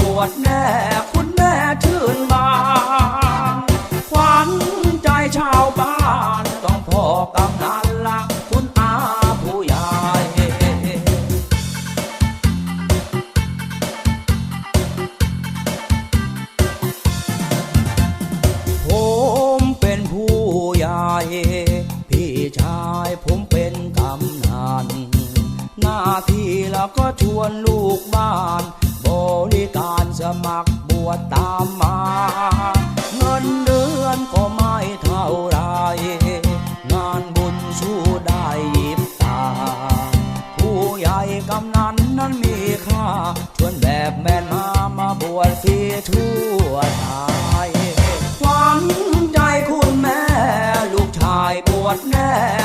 บวชแน่คุณแม่ชื่นบานขวัญใจชาวบ้านต้องพอกำนันละคุณอาผู้ใหญ่ผมเป็นผู้ใหญ่ พี่ชายผมเป็นกำนันหน้าที่แล้วก็ชวนลูกบ้าน บริการสมัครบวชตามมา เงินเดือนก็ไม่เท่าไร งานบุญสู้ได้ยิบตา ผู้ใหญ่กำนันนั้นมีค่า ชวนแบบแม่นมามาบวชฟรีทั่วไทยขวัญใจคุณแม่ ลูกชายบวชแน่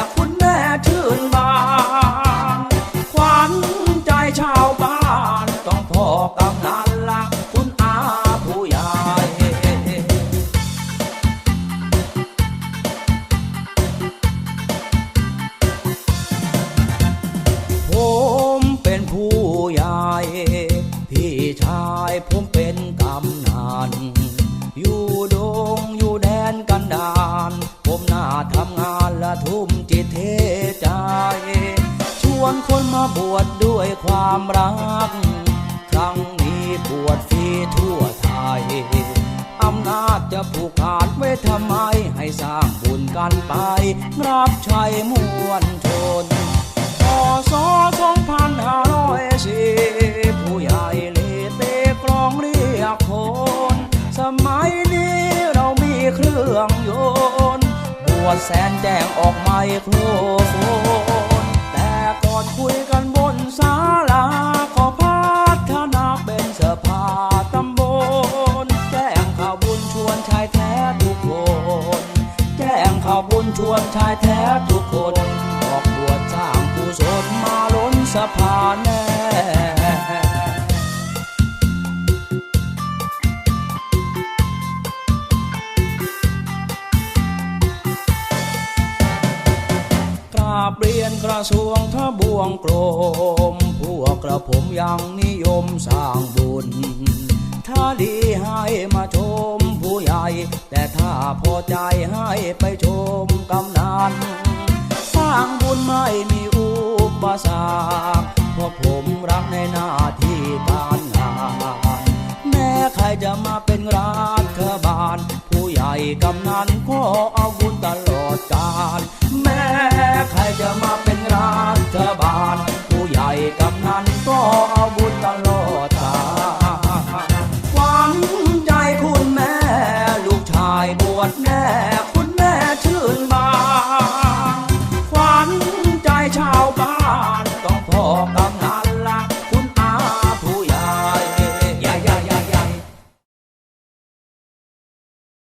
ผมเป็นกำนันอยู่ดงอยู่แดนกันดานผมน่าทำงานและทุ่มจิตเทใจ ชวนคนมาบวชดด้วยความรัก ครั้งนี้บวชฟรีทั่วไทย อำนาจจะผูกขาดไว้ทำไม ให้สร้างบุญกันไป รับใช้มวลชนพศ2504 องยนบวชแสนแจ้งออกไมโครโฟนแต่ก่อนคุยกันบนศาลาขอพัฒนาเป็นสภาตำบลแจ้งข่าวบุญชวนชายแท้ทุกคน แจ้งข่าวบุญชวนชายแท้ทุกคน กราบเรียนกระทรวงทบวงกรม พวกกระผมยังนิยมสร้างบุญ ถ้าดีให้มาชมผู้ใหญ่ แต่ถ้าพอใจให้ไปชมกำนัน สร้างบุญไม่มีอุปสรรคเพราะผมรักในหน้าที่การงาน แม้ใครจะมาเป็นรัฐบาล ผู้ใหญ่กำนันก็เอาบุญตลอดกาลแม้